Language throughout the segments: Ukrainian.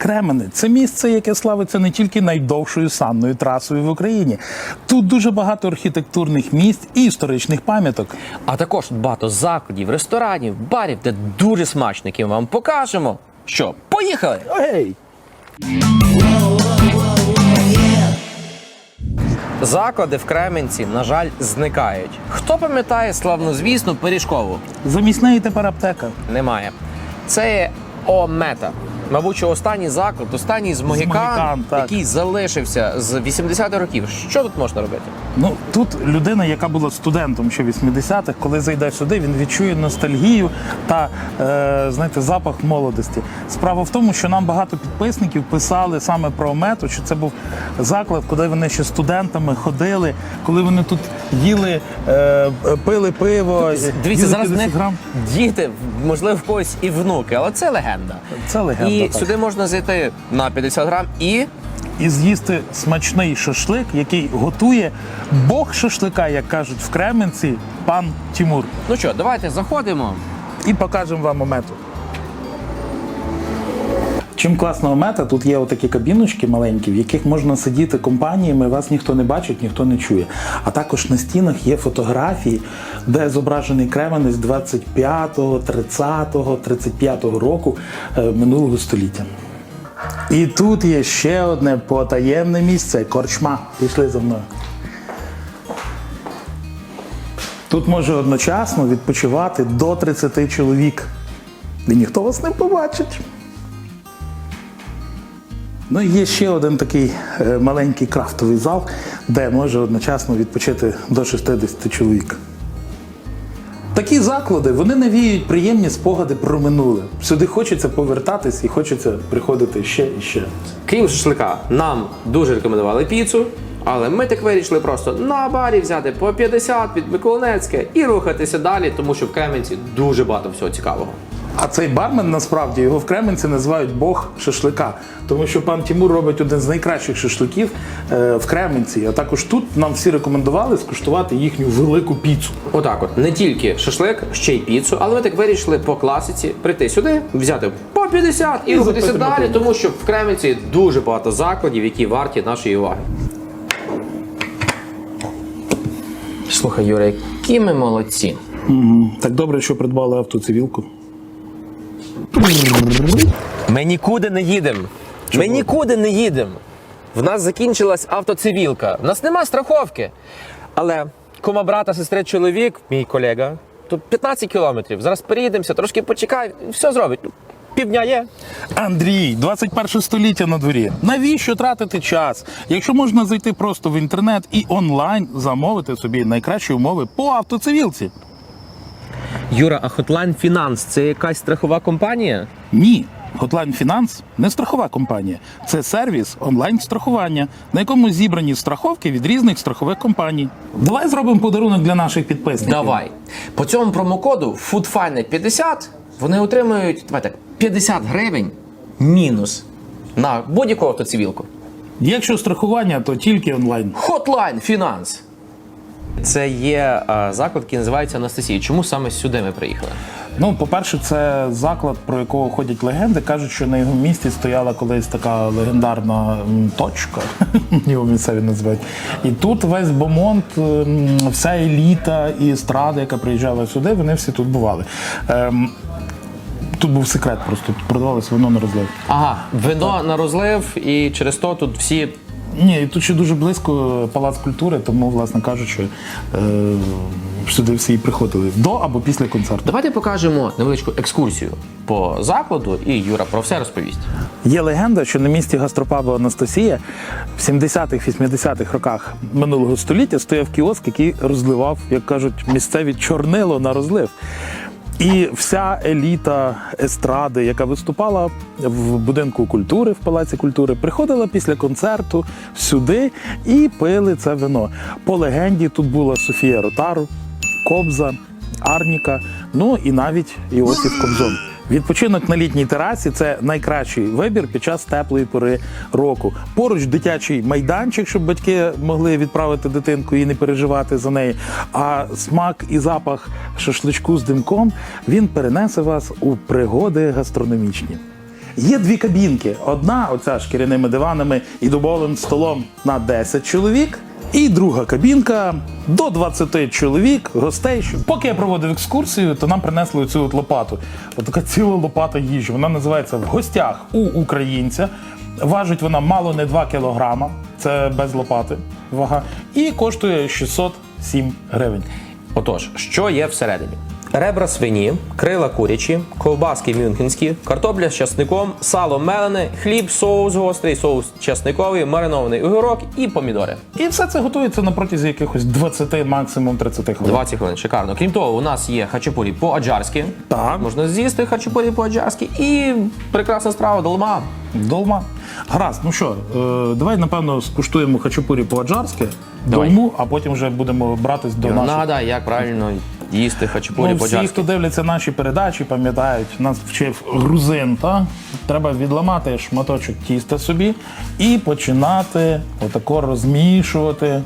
Кременець це місце, яке славиться не тільки найдовшою санною трасою в Україні. Тут дуже багато архітектурних місць і історичних пам'яток. А також багато закладів, ресторанів, барів, де дуже смачно, які ми вам покажемо. Що, поїхали! Ей! Заклади в Кременці, на жаль, зникають. Хто пам'ятає славнозвісну пиріжкову? Замість неї тепер аптека. Немає. Це є Омета. Мабуть, що останній заклад, останній з Могікан, Могікан, так. який залишився з 80-х років. Що тут можна робити? Ну тут людина, яка була студентом ще 80-х, коли зайде сюди, він відчує ностальгію та е, знаєте, запах молодості. Справа в тому, що нам багато підписників писали саме про мету, що це був заклад, куди вони ще студентами ходили, коли вони тут їли, е, пили пиво. Дивіться, їли зараз 50 них грам. діти, можливо, в когось і внуки, але це легенда. Це легенда, І так. сюди можна зайти на 50 грам і і з'їсти смачний шашлик, який готує Бог шашлика, як кажуть в Кременці, пан Тімур. ну що, давайте заходимо. і покажемо вам омету. Чим класна омета, тут є отакі кабіночки маленькі, в яких можна сидіти компаніями, вас ніхто не бачить, ніхто не чує. А також на стінах є фотографії, де зображений Кременець 25-го, 30-го, 35-го року е, минулого століття. І тут є ще одне потаємне місце корчма. Пішли за мною. Тут може одночасно відпочивати до 30 чоловік. І ніхто вас не побачить. Ну і є ще один такий е, маленький крафтовий зал, де може одночасно відпочити до 60 чоловік. Такі заклади вони навіюють приємні спогади про минуле. Сюди хочеться повертатись і хочеться приходити ще і ще. Крім шашлика, нам дуже рекомендували піцу, але ми так вирішили просто на барі взяти по 50 від Миколинецьке і рухатися далі, тому що в Кременці дуже багато всього цікавого. А цей бармен насправді його в Кременці називають Бог шашлика, тому що пан Тімур робить один з найкращих шашликів е, в Кременці. А також тут нам всі рекомендували скуштувати їхню велику піцу. Отак, от не тільки шашлик, ще й піцу, але ми так вирішили по класиці прийти сюди, взяти по 50 і, І рухатися далі, тому що в Кременці дуже багато закладів, які варті нашої уваги. Слухай, Юра, які ми молодці. Так добре, що придбали автоцивілку. Ми нікуди не їдемо. Ми нікуди не їдемо. В нас закінчилась автоцивілка. В нас нема страховки. Але кума брата, сестри, чоловік, мій колега, тут 15 кілометрів. Зараз переїдемося, трошки почекай, все зробить. Півдня є. Андрій, 21 століття на дворі. Навіщо тратити час? Якщо можна зайти просто в інтернет і онлайн замовити собі найкращі умови по автоцивілці. Юра, а Hotline Finance – це якась страхова компанія? Ні. Hotline Finance – не страхова компанія. Це сервіс онлайн-страхування, на якому зібрані страховки від різних страхових компаній. Давай зробимо подарунок для наших підписників. Давай. По цьому промокоду FoodFine50 вони отримують давай так, 50 гривень мінус на будь-яку автоцивілку. Якщо страхування, то тільки онлайн. Hotline Finance. Це є а, заклад, який називається Анастасія. Чому саме сюди ми приїхали? Ну, по-перше, це заклад, про якого ходять легенди. Кажуть, що на його місці стояла колись така легендарна точка, його місцеві називають. І тут весь бомонд, м, вся еліта і естрада, яка приїжджала сюди, вони всі тут бували. Ем, Тут був секрет, просто тут продавалося вино на розлив. Ага, вино на розлив, і через то тут всі. Ні, і тут ще дуже близько палац культури, тому, власне кажучи, е, сюди всі і приходили до або після концерту. Давайте покажемо невеличку екскурсію по закладу, і Юра про все розповість. Є легенда, що на місці гастропабу Анастасія в 70-х, 80-х роках минулого століття стояв кіоск, який розливав, як кажуть, місцеві чорнило на розлив. І вся еліта естради, яка виступала в будинку культури, в палаці культури, приходила після концерту сюди і пили це вино. По легенді тут була Софія Ротару, Кобза, Арніка, ну і навіть Іосиф Кобзон. Відпочинок на літній терасі це найкращий вибір під час теплої пори року. Поруч дитячий майданчик, щоб батьки могли відправити дитинку і не переживати за неї. А смак і запах шашличку з димком він перенесе вас у пригоди гастрономічні. Є дві кабінки. Одна, оця шкіряними диванами і дубовим столом на 10 чоловік. І друга кабінка до 20 чоловік, гостей. Поки я проводив екскурсію, то нам принесли цю от лопату. От така ціла лопата їжі. Вона називається в гостях у українця. Важить вона мало не 2 кілограма. Це без лопати вага. І коштує 607 гривень. Отож, що є всередині? Ребра свині, крила курячі, ковбаски мюнхенські, картопля з часником, сало мелене, хліб, соус гострий, соус часниковий, маринований огірок і помідори. І все це готується на протязі якихось 20, максимум 30 хвилин. 20 хвилин, шикарно. Крім того, у нас є хачапурі по-аджарськи. Так. Можна з'їсти хачапурі по-аджарськи і прекрасна страва долма. Долма. Гаразд, ну що, е, давай напевно скуштуємо хачапурі по-аджарськи, Давай. долму, а потім вже будемо братись до наших. Нагадай, як правильно їсти хачапурі Ну, всі, хто дивляться наші передачі, пам'ятають, нас вчив грузин, та? треба відламати шматочок тіста собі і починати отако розмішувати.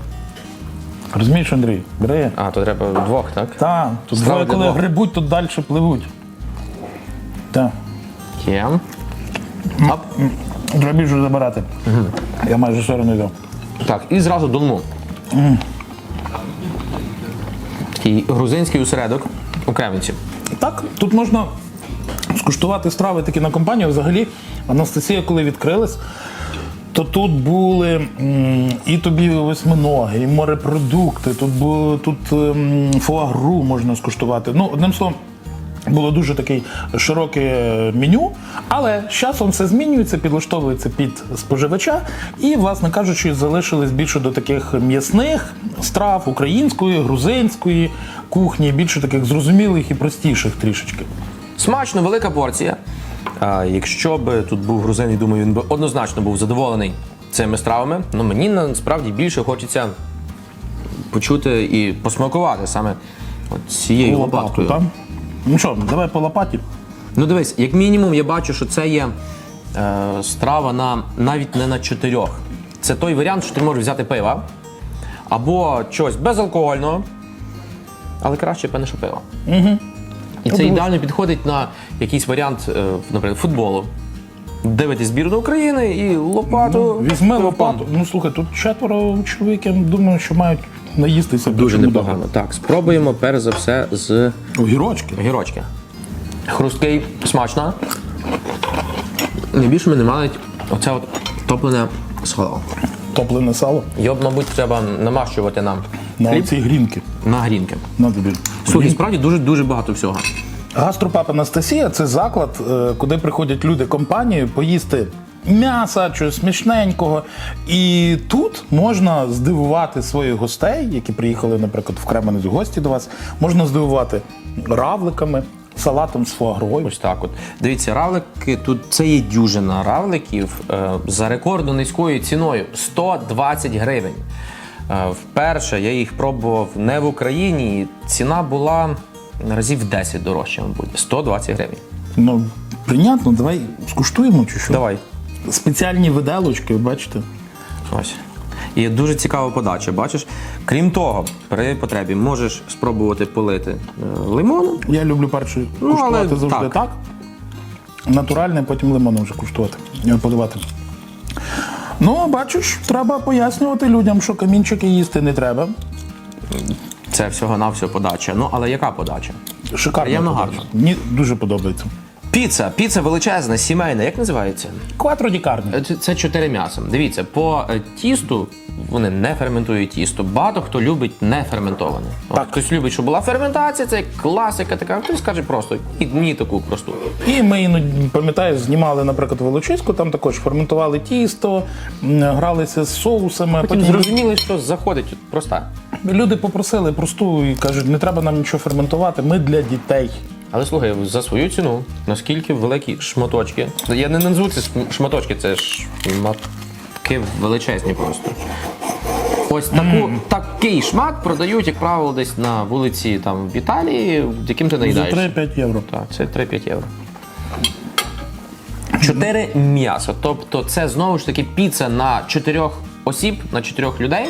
Розумієш, Андрій? Бери. А, то треба вдвох, так? Та, тут двоє, коли двох. грибуть, тут далі пливуть. Так. Є. Ап. Треба більше забирати. Я майже все одно взяв. Так, і зразу долму. Такий грузинський осередок у Кремниці. Так, тут можна скуштувати страви такі на компанію. Взагалі, Анастасія, коли відкрилась, то тут були і тобі восьминоги, і морепродукти, тут тут ем, фуагру можна скуштувати. Ну, одним словом. Було дуже таке широке меню, але з часом все змінюється, підлаштовується під споживача, і, власне кажучи, залишились більше до таких м'ясних страв української, грузинської кухні, більше таких зрозумілих і простіших трішечки. Смачно, велика порція. А, якщо б тут був грузин, я думаю, він би однозначно був задоволений цими стравами. Ну мені насправді більше хочеться почути і посмакувати саме от цією лопаткою. Ну що, давай по лопаті. Ну дивись, як мінімум, я бачу, що це є е, страва на навіть не на чотирьох. Це той варіант, що ти можеш взяти пива або щось безалкогольного, але краще певне, що пиво. Угу. І це ідеально підходить на якийсь варіант, е, наприклад, футболу. Дивитись збірну України і лопату. Візьми пивком. лопату. Ну слухай, тут четверо чоловік, я думаю, що мають наїстися. Дуже непогано. Так, спробуємо перш за все з. Огірочки. Гірочки. Хрусткий, смачно. Найбільше мене малить оце от топлене сало. Топлене сало Його, б, мабуть, треба намащувати нам на хліб грінки. на грінки. На тобі. Слухай, справді дуже дуже багато всього. Гастропаб Анастасія це заклад, е, куди приходять люди компанією поїсти м'яса, чогось смачненького. І тут можна здивувати своїх гостей, які приїхали, наприклад, в Кременець в гості до вас. Можна здивувати равликами, салатом з фуагрою. Ось так от. Дивіться, равлики тут це є дюжина равликів е, за рекордно низькою ціною 120 гривень. Е, вперше я їх пробував не в Україні. і Ціна була разів 10 дорожче, мабуть. 120 гривень. Ну, прийнятно, давай скуштуємо чи що? Давай. Спеціальні виделочки, бачите? Ось. І дуже цікава подача. Бачиш? Крім того, при потребі можеш спробувати полити е, лимоном. Я люблю перший Ну, куштувати але завжди так. так. Натуральне, потім лимоном вже куштувати, е, подавати. Ну, бачиш, треба пояснювати людям, що камінчики їсти не треба. Це всього-навсього подача. Ну, але яка подача? Шикарно. Приємно, подобається. гарно. Мені дуже подобається. Піца. Піца величезна, сімейна. Як називається? Кватро дікарні. Е, Це, це чотири м'яса. Дивіться, по е, тісту вони не ферментують тісто. Багато хто любить не ферментоване. От Так. Хтось любить, щоб була ферментація, це класика така. Хтось каже просто і мені таку просту. І ми іноді, пам'ятаєш, знімали, наприклад, волочиську, там також ферментували тісто, м, гралися з соусами. Потім Потім зрозуміли, що заходить от проста. люди попросили просту і кажуть, не треба нам нічого ферментувати, ми для дітей. Але слухай, за свою ціну, наскільки великі шматочки. Я не назву це шматочки, це шматки величезні просто. Ось таку, такий шмат продають, як правило, десь на вулиці там, в Італії, яким ти За наїдаєшся. 3-5 євро. Так, це 3-5 євро. Чотири м'ясо. Тобто це знову ж таки піца на чотирьох осіб, на чотирьох людей,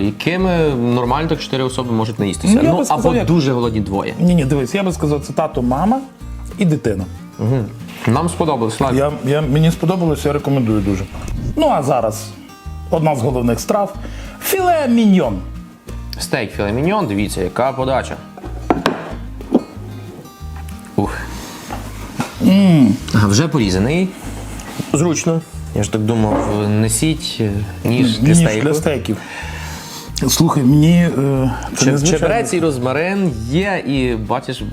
якими нормально так чотири особи можуть наїстися. Ну, я Ну, би сказав, або як- дуже голодні двоє. Ні, ні, дивись, я би сказав, це тато, мама і дитина. Нам сподобалось. Ладно. Я, я, мені сподобалося, я рекомендую дуже. Ну а зараз одна з головних страв філе міньйон. Стейк філе міньйон, дивіться, яка подача. Ух. А вже порізаний. Зручно. Я ж так думав, несіть ніж для Ніж стейку. для стейків. Слухай, мені е, це Че- незвичайно. Чебрець і розмарин є, і бачиш, е,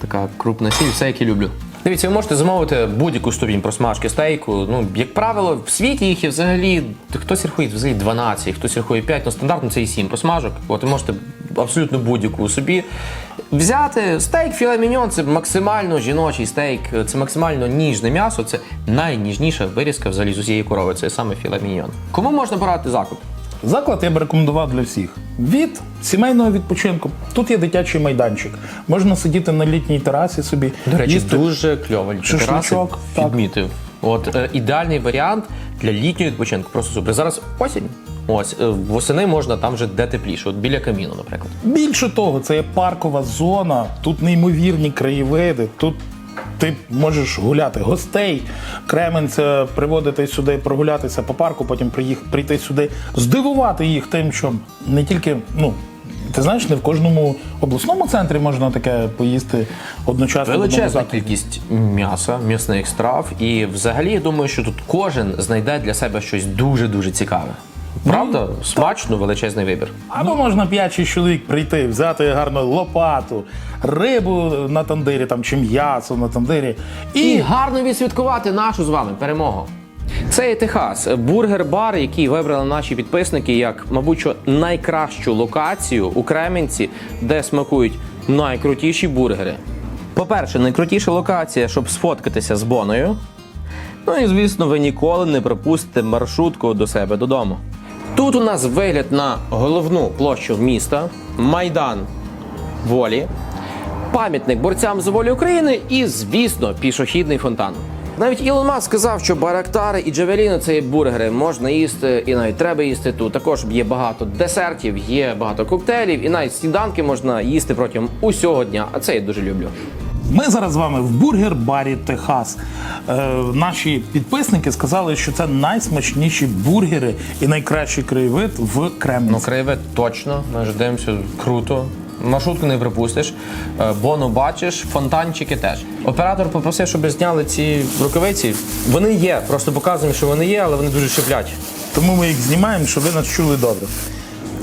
така крупна сіль, все, як я люблю. Дивіться, ви можете замовити будь-яку ступінь просмажки стейку. Ну, як правило, в світі їх є взагалі, хтось рахує взагалі 12, хтось рахує 5, ну стандартно це і 7 просмажок. От ви можете абсолютно будь-яку собі взяти. Стейк філе міньйон це максимально жіночий стейк, це максимально ніжне м'ясо, це найніжніша вирізка взагалі з усієї корови, це саме філе міньйон. Кому можна брати закуп? Заклад я б рекомендував для всіх. Від сімейного відпочинку. Тут є дитячий майданчик. Можна сидіти на літній терасі собі. До речі, їсти. дуже кльово. Шашличок, так. відмітив. От е, ідеальний варіант для літнього відпочинку. Просто супер. Зараз осінь. Ось е, восени можна там вже де тепліше, от біля каміну, наприклад. Більше того, це є паркова зона, тут неймовірні краєвиди, тут ти можеш гуляти гостей, Кременця приводити сюди, прогулятися по парку, потім приїх, прийти сюди, здивувати їх тим, що не тільки, ну. Ти знаєш, не в кожному обласному центрі можна таке поїсти одночасно. Величезна кількість м'яса, м'ясних страв. І взагалі я думаю, що тут кожен знайде для себе щось дуже дуже цікаве. Правда? Смачно, величезний вибір. Або можна 5-6 чоловік прийти, взяти гарну лопату, рибу на тандирі там, чи м'ясо на тандирі. І І гарно відсвяткувати нашу з вами перемогу. Це є Техас, бургер-бар, який вибрали наші підписники як, мабуть, що найкращу локацію у Кременці, де смакують найкрутіші бургери. По-перше, найкрутіша локація, щоб сфоткатися з Боною. Ну і звісно, ви ніколи не пропустите маршрутку до себе додому. Тут у нас вигляд на головну площу міста, майдан волі, пам'ятник борцям за волю України і, звісно, пішохідний фонтан. Навіть Ілон Маск сказав, що барактари і джавеліни це є бургери, можна їсти і навіть треба їсти тут. Також є багато десертів, є багато коктейлів, і навіть сніданки можна їсти протягом усього дня. А це я дуже люблю. ми зараз з вами в бургер-барі Техас. Е, наші підписники сказали, що це найсмачніші бургери і найкращий краєвид в Кремниці. Ну, краєвид точно, ми ж дивимося, круто. Маршрутку не припустиш, Е, бону бачиш, фонтанчики теж. Оператор попросив, щоб зняли ці рукавиці. Вони є, просто показуємо, що вони є, але вони дуже шиплять. Тому ми їх знімаємо, щоб ви нас чули добре.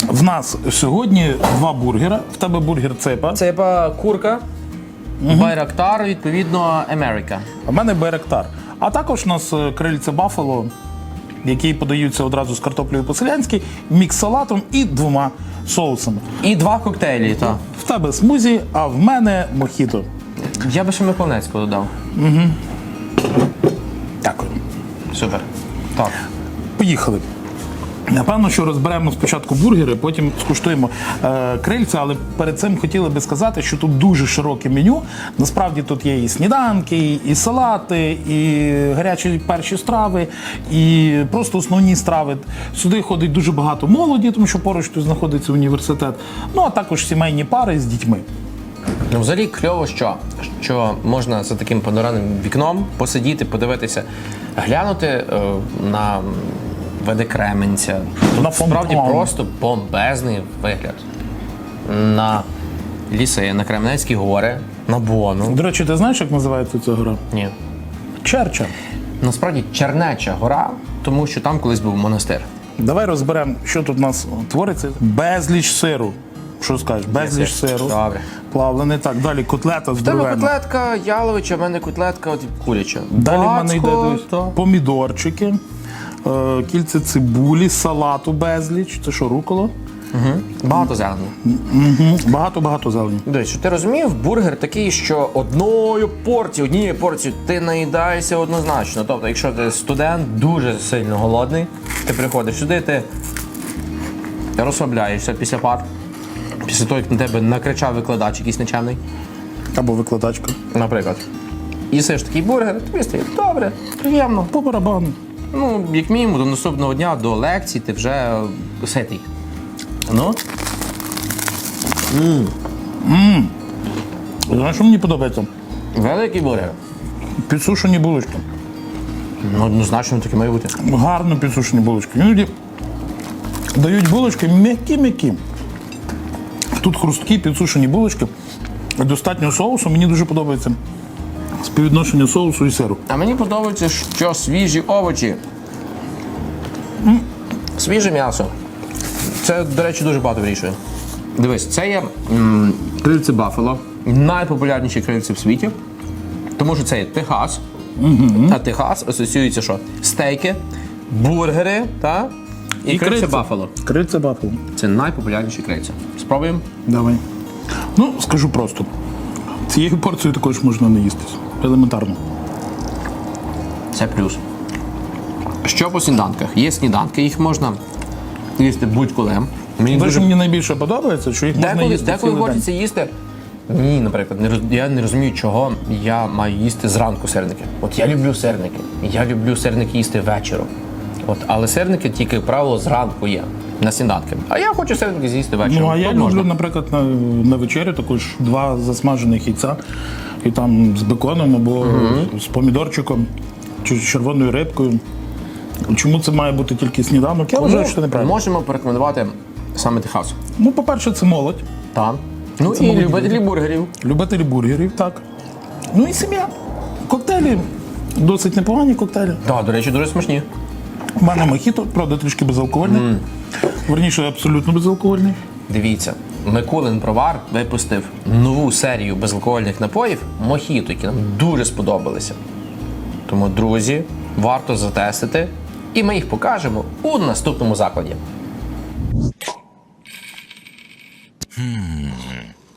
В нас сьогодні два бургера. В тебе бургер цепа, Це яка курка, байрактар, відповідно, Америка. а в мене беректар. А також у нас е, крильце Баффало, які подаються одразу з картоплею по-селянськи, мікс-салатом і двома соусами. І два коктейлі, так. В тебе смузі, а в мене мохіто. Я би ще Миколаївську додав. Дякую. Супер. Так. Поїхали. Напевно, що розберемо спочатку бургери, потім скуштуємо е, крильця, але перед цим хотіли би сказати, що тут дуже широке меню. Насправді тут є і сніданки, і салати, і гарячі перші страви, і просто основні страви. Сюди ходить дуже багато молоді, тому що поруч тут знаходиться університет. Ну а також сімейні пари з дітьми. Ну, взагалі кльово, що, що можна за таким панорамним вікном посидіти, подивитися, глянути е, на види Кременця. Тут справді просто бомбезний вигляд. На ліси, на Кременецькі гори, на Бону. До речі, ти знаєш, як називається ця гора? Ні. Черча. Насправді Чернеча гора, тому що там колись був монастир. Давай розберемо, що тут у нас твориться. Безліч сиру. Що скажеш? Безліч сир. сиру. Добре. Плавлений так. Далі котлета В тебе котлетка яловича, в мене котлетка от, куряча. Далі в мене йде то. помідорчики, кільце цибулі, салату безліч. Це що, рукола? Багато зелені. Багато-багато зелені. Дивись, ти розумів, бургер такий, що одною порцією, однією порцією ти наїдаєшся однозначно. Тобто, якщо ти студент дуже сильно голодний, ти приходиш сюди, ти розслабляєшся після пар. Після того, як на тебе накричав викладач якийсь нечемний, Або викладачка. наприклад. Їсиш такий бургер, тобі стає добре, приємно. По барабану. Ну, як мінімум, до наступного дня, до лекції ти вже ситий. Ну? Знаєш, що мені подобається? Великий бургер. Підсушені булочки. Ну, однозначно таке має бути. Гарно підсушені булочки. Іноді дають булочки м'які-м'які. Тут хрусткі підсушені булочки. Достатньо соусу. Мені дуже подобається співвідношення соусу і сиру. А мені подобається, що свіжі овочі. Свіже м'ясо. Це, до речі, дуже багато вирішує. Дивись, це є м, крильце Баффало, найпопулярніші крильці в світі. Тому що це є Техас. А Техас асоціюється що? Стейки, бургери та? і, крильце Баффало. Крильце бафало. Це найпопулярніші крильця. Спробуємо. Давай. Ну, скажу просто. Цією порцією також можна не їстись. Елементарно. Це плюс. Що по сніданках? Є сніданки, їх можна їсти будь-коли. Мені Те, дуже що мені найбільше подобається, що їх можна Деколи, їсти деколи цілий день. хочеться їсти. Ні, наприклад, не роз- я не розумію, чого я маю їсти зранку сирники. От я люблю сирники. Я люблю сирники їсти вечором. От, але сирники тільки, як правило, зранку є на сніданки. А я хочу сирники з'їсти вечором. Ну, а я Тут люблю, можна. наприклад, на, на вечерю також два засмажених яйця, і там з беконом або з помідорчиком чи з червоною рибкою. Чому це має бути тільки сніданок? Я вважаю, що це неправильно. можемо порекомендувати саме Техас. Ну, по-перше, це молодь, Так. Ну Це і молоді любителі бургерів. любителі бургерів, так. Ну і сім'я. Коктейлі досить непогані коктейлі. Так, до речі, дуже смачні. У мене мохіто, правда, трішки безалкогольний. Верніше, абсолютно безалкогольний. Дивіться, Миколин Провар випустив нову серію безалкогольних напоїв Мохіто, які нам дуже сподобалися. Тому, друзі, варто затестити, і ми їх покажемо у наступному закладі.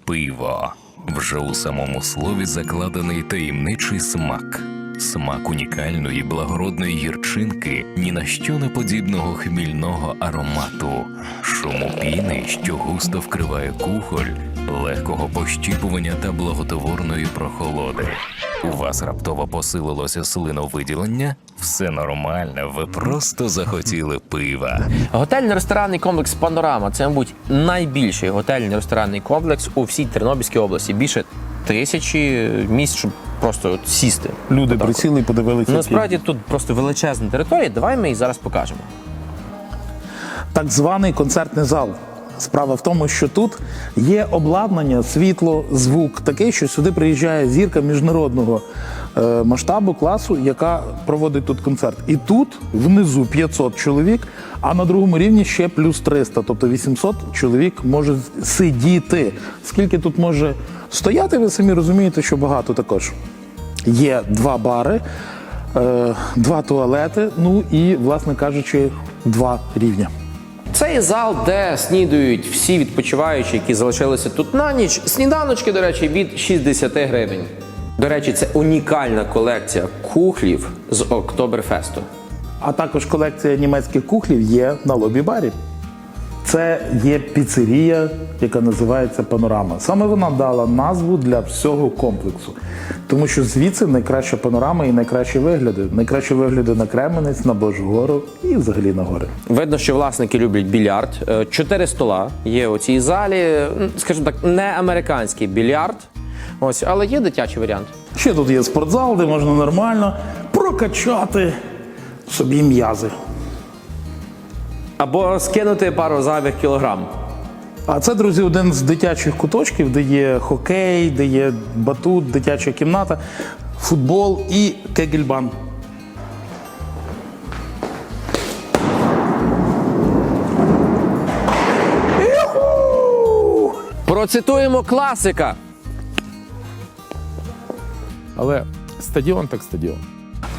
Пиво. Вже у самому слові закладений таємничий смак. Смак унікальної благородної гірчинки, ні на що не подібного хмільного аромату, шуму піни, що густо вкриває кухоль, легкого пощіпування та благотворної прохолоди. У вас раптово посилилося слиновиділення? Все нормально, ви просто захотіли пива. Готельно-ресторанний комплекс Панорама це, мабуть, найбільший готельний ресторанний комплекс у всій Тернопільській області. Більше тисячі місць, просто от сісти. Люди Отак присіли і подивилися. Ну. Насправді тут просто величезна територія. Давай ми її зараз покажемо. так званий концертний зал. Справа в тому, що тут є обладнання, світло, звук такий, що сюди приїжджає зірка міжнародного масштабу, класу, яка проводить тут концерт. І тут внизу 500 чоловік, а на другому рівні ще плюс 300, тобто 800 чоловік може сидіти. Скільки тут може стояти, ви самі розумієте, що багато також. Є два бари, е, два туалети, ну і, власне кажучи, два рівня. Це є зал, де снідують всі відпочиваючі, які залишилися тут на ніч. Сніданочки, до речі, від 60 гривень. До речі, це унікальна колекція кухлів з Октоберфесту. А також колекція німецьких кухлів є на лобі-барі. Це є піцерія, яка називається Панорама. Саме вона дала назву для всього комплексу. Тому що звідси найкраща панорама і найкращі вигляди. Найкращі вигляди на Кременець, на Божу гору і взагалі на гори. Видно, що власники люблять більярд. Е, Чотири стола є у цій залі. Скажімо так, не американський більярд. Ось, але є дитячий варіант. Ще тут є спортзал, де можна нормально прокачати собі м'язи. Або скинути пару зайвих кілограм. А це, друзі, один з дитячих куточків, де є хокей, де є батут, дитяча кімната, футбол і кегельбан. Процитуємо класика. Але стадіон так стадіон.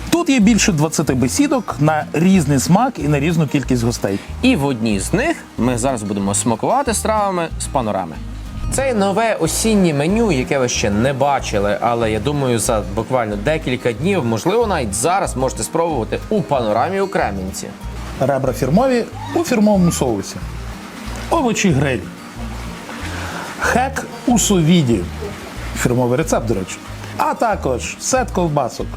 Тут є більше 20 бесідок на різний смак і на різну кількість гостей. І в одній з них ми зараз будемо смакувати стравами з панорами. Це нове осіннє меню, яке ви ще не бачили, але я думаю, за буквально декілька днів, можливо, навіть зараз можете спробувати у панорамі у Кремінці. Ребра фірмові у фірмовому соусі. Овочі гриль. Хек у совіді. Фірмовий рецепт, до речі. А також сет ковбасок.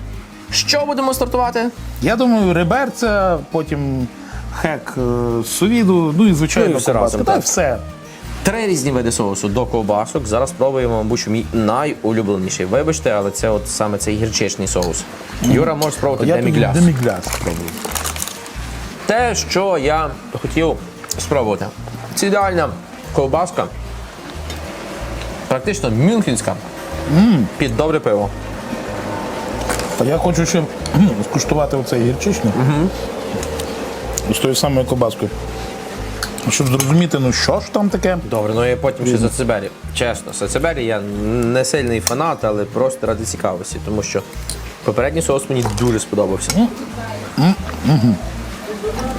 Що будемо стартувати? Я думаю, реберця, потім хек е, сувіду, ну і звичайно Ну і все разом, Та так. все. Три різні види соусу до ковбасок. Зараз спробуємо, мабуть, що мій найулюбленіший. Вибачте, але це от саме цей гірчичний соус. Юра може спробувати Я тоді демігляс. демігляс спробую. Те, що я хотів спробувати. Це ідеальна ковбаска. Практично мюнхенська. Під добре пиво. Я хочу ще скуштувати оцей гірчичний з тою самою кобаскою. Щоб зрозуміти, ну що ж там таке. Добре, ну і потім ще Сацебері. Чесно, Сацебері я не сильний фанат, але просто ради цікавості, тому що попередній соус мені дуже сподобався.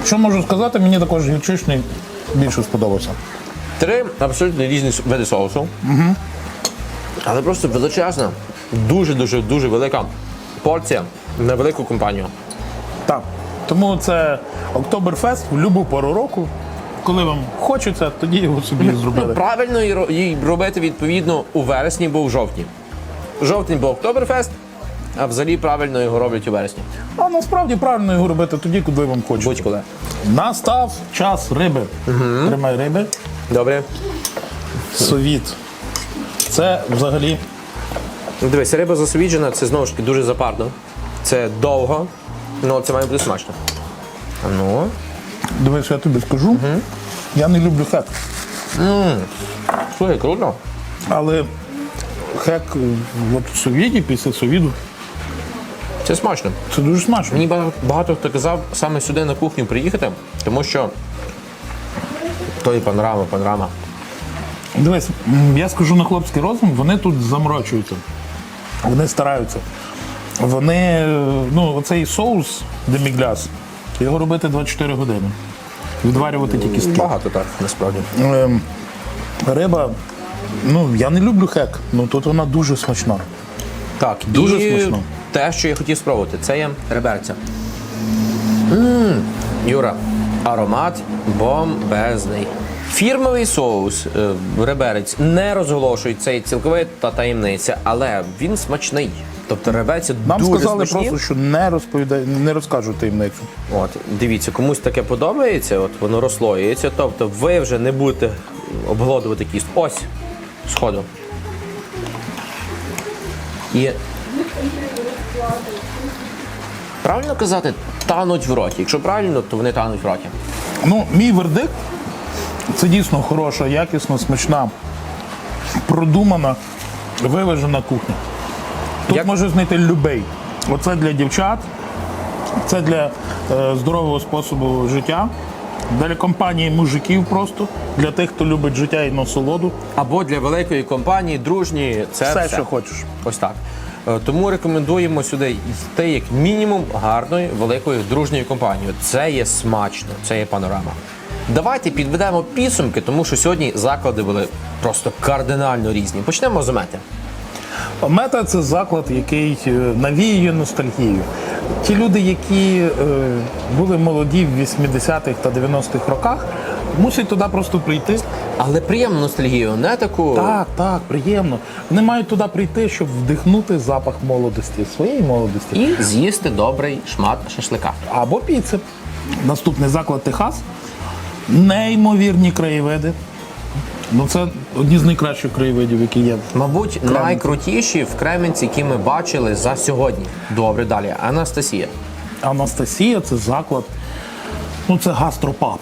Що можу сказати, мені також гірчичний більше сподобався. Три абсолютно різні види соусу. Але просто величезна, дуже-дуже дуже велика порція на велику компанію. Так. Тому це Октоберфест в будь-яку пору року. Коли вам хочеться, тоді його собі зробили. Правильно її робити відповідно у вересні, бо у жовтні. Жовтень був Октоберфест, а взагалі правильно його роблять у вересні. А насправді правильно його робити тоді, коли вам хочеться. Будь-коли. Настав час риби. Тримай риби. Добре. Совіт. Це взагалі Ну, Дивись, риба засвіджена, це знову ж таки дуже запарно. Це довго, але це має бути смачно. А ну. Дивись, я тобі скажу. Я не люблю хек. Слухай, круто. Але хек е, от в совіді, після совіду, Це смачно. це дуже смачно. Мені багато, багато хто казав саме сюди на кухню приїхати, тому що то і панорама, панорама. Дивись, я скажу на хлопський розум, вони тут заморочуються. Вони стараються. Вони, ну, оцей соус демігляс, його робити 24 години. Відварювати ті кістки. Багато так, насправді. Ем, риба, ну, я не люблю хек, ну тут вона дуже смачна. Так, Дуже і смачно. те, що я хотів спробувати, це є реберця. м Юра, аромат бомбезний. Фірмовий соус е, реберець не розголошують цей цілковита таємниця, але він смачний. Тобто реберці Нам дуже сказали смачні. просто, що не розповідай, не розкажуть таємницю. От, дивіться, комусь таке подобається, от воно розслоюється. Тобто ви вже не будете обглодувати кіст. Ось, сходу. І правильно казати, тануть в роті. Якщо правильно, то вони тануть в роті. Ну, мій вердикт це дійсно хороша, якісна, смачна, продумана, виважена кухня. Тут Як- може знайти любий. Оце для дівчат, це для е, здорового способу життя, для компанії мужиків просто, для тих, хто любить життя і насолоду. Або для великої компанії, дружні, це Все, все. що хочеш. Ось так. Е, Тому рекомендуємо сюди йти як мінімум гарною великою дружньою компанією. Це є смачно, це є панорама. Давайте підведемо підсумки, тому що сьогодні заклади були просто кардинально різні. Почнемо з мети. Мета це заклад, який е, навіює ностальгію. Ті люди, які е, були молоді в 80-х та 90-х роках, мусять туди просто прийти. Але приємну ностальгію, не таку. Так, так, приємно. Вони мають туди прийти, щоб вдихнути запах молодості, своєї молодості. І з'їсти добрий шмат шашлика. Або піци. Наступний заклад Техас. Неймовірні краєвиди. Ну, це одні з найкращих краєвидів, які є. Мабуть, найкрутіші в Кременці, які ми бачили за сьогодні. Добре, далі. Анастасія. Анастасія це заклад. Ну, це гастропаб.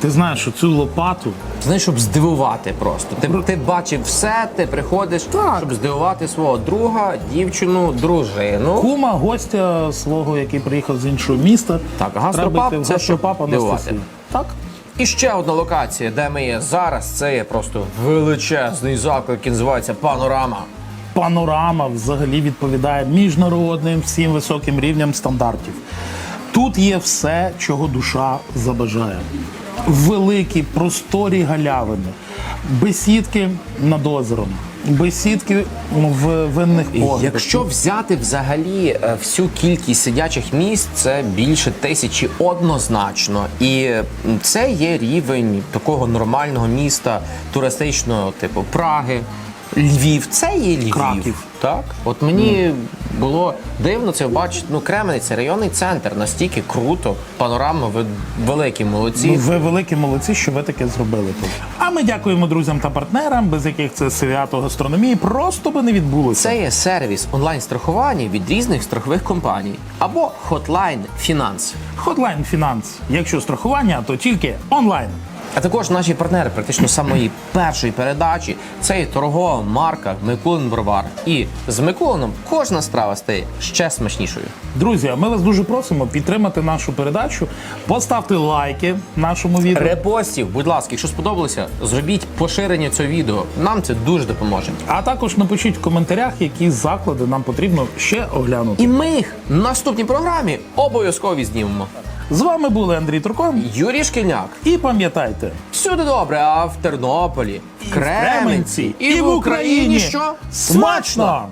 Ти знаєш, що цю лопату Знаєш, щоб здивувати просто. Ти, ти бачив все, ти приходиш, Так. щоб здивувати свого друга, дівчину, дружину. кума гостя свого, який приїхав з іншого міста. Так, гастропаб це щоб гастропаб дивувати. Анастасії. Так. І ще одна локація, де ми є зараз, це є просто величезний заклад, який називається Панорама. Панорама взагалі відповідає міжнародним всім високим рівням стандартів. Тут є все, чого душа забажає. Великі просторі галявини, бесідки над озером, бесідки в винних погребах. Якщо взяти взагалі е, всю кількість сидячих місць, це більше тисячі однозначно. І м, це є рівень такого нормального міста туристичного, типу Праги, Львів, це є Львів. Краків. Так. От мені було дивно це бачити. Ну, Кременець, районний центр, настільки круто, панорама, ви великі молодці. Ну, ви великі молодці, що ви таке зробили тут. А ми дякуємо друзям та партнерам, без яких це свято гастрономії просто би не відбулося. Це є сервіс онлайн-страхування від різних страхових компаній або Hotline Finance. Hotline Finance. Якщо страхування, то тільки онлайн. А також наші партнери, практично з самої першої передачі, це і торгова марка Микулин Бровар. І з Микулином кожна страва стає ще смачнішою. Друзі, а ми вас дуже просимо підтримати нашу передачу, поставте лайки нашому відео. Репостів, будь ласка, якщо сподобалося, зробіть поширення цього відео. Нам це дуже допоможе. А також напишіть в коментарях, які заклади нам потрібно ще оглянути. І ми їх в наступній програмі обов'язково знімемо. З вами були Андрій Турко. Юрій Шкільняк. І пам'ятайте, Всюди добре, а в Тернополі, і в Кременці, і в Україні що? смачно!